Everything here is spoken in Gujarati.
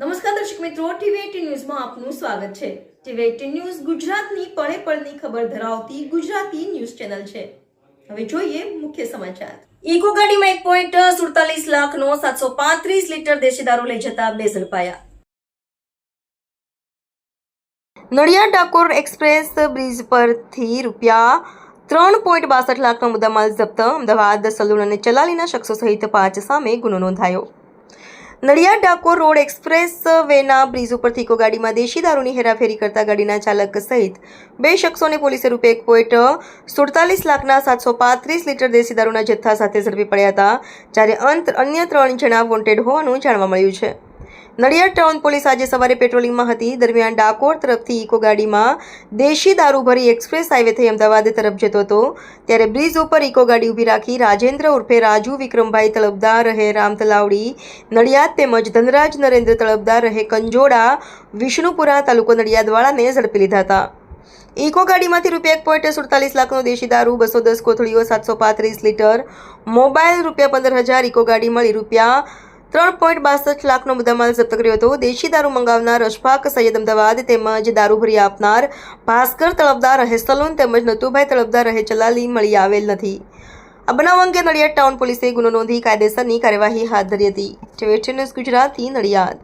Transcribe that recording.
નમસ્કાર દર્શક મિત્રો ટીવી ન્યૂઝમાં આપનું સ્વાગત છે. ટીવી એટીન ન્યૂઝ ગુજરાતની પળે પળની ખબર ધરાવતી ગુજરાતી ન્યૂઝ ચેનલ છે. હવે જોઈએ મુખ્ય સમાચાર. ઇકો ગાડીમાં એક પોઈન્ટ સુડતાલીસ લાખનો સાતસો પાંત્રીસ લીટર દેશી દારૂ લઈ જતા બે ઝડપાયા નડિયાદ ડાકોર એક્સપ્રેસ બ્રિજ પરથી રૂપિયા ત્રણ પોઈન્ટ બાસઠ લાખનો મુદ્દામાલ જપ્ત. અમદાવાદ, સલૂન અને ચલાલીના શખ્સો સહિત પાંચ સામે ગુનો નોંધાયો. નડિયાદ ડાકોર રોડ એક્સપ્રેસ વેના બ્રિજ ઉપરથી ઇકો ગાડીમાં દેશી દારૂની હેરાફેરી કરતા ગાડીના ચાલક સહિત બે શખ્સોને પોલીસે રૂપે એક પોઈન્ટ સુડતાલીસ લાખના સાતસો પાંત્રીસ લીટર દેશી દારૂના જથ્થા સાથે ઝડપી પડ્યા હતા, જ્યારે અંત અન્ય ત્રણ જણા વોન્ટેડ હોવાનું જાણવા મળ્યું છે. નડિયાદ ટાઉન પોલીસ આજે સવારે પેટ્રોલિંગમાં હતી. દરમિયાન ડાકોર તરફથી ઇકો ગાડીમાં દેશી દારૂ ભરી એક્સપ્રેસ હાઈવે થઈ અમદાવાદ તરફ જતો હતો. ત્યારે બ્રિજ ઉપર ઇકો ગાડી ઊભી રાખી રાજેન્દ્ર ઉર્ફે રાજુ વિક્રમભાઈ તળપદાર રહે રામ તલાવડી, નડિયાદ તેમજ ધનરાજ નરેન્દ્ર તળપદાર રહે કંજોડા, વિષ્ણુપુરા તાલુકો નડિયાદવાળાને ઝડપી લીધા હતા. ઇકો ગાડીમાંથી રૂપિયા એક પોઈન્ટ સુડતાલીસ લાખનો દેશી દારૂ, બસો દસ કોથળીઓ, સાતસો પાંત્રીસ લીટર, મોબાઈલ રૂપિયા પંદર હજાર ઇકો ગાડી મળી. રૂપિયા ત્રણ પોઈન્ટ બાસઠ લાખનો મુદ્દામાલ જપ્ત કર્યો હતો. દેશી દારૂ મંગાવનાર અશફાક સૈયદ અમદાવાદ તેમજ દારૂ ભરી આપનાર ભાસ્કર તળપદાર રહે સલૂન તેમજ નતુભાઈ તળબદાર રહે ચલાલી મળી આવેલ નથી. આ બનાવ અંગે નડિયાદ ટાઉન પોલીસે ગુનો નોંધી કાયદેસરની કાર્યવાહી હાથ ધરી હતી. TV news Gujarati Nadiad.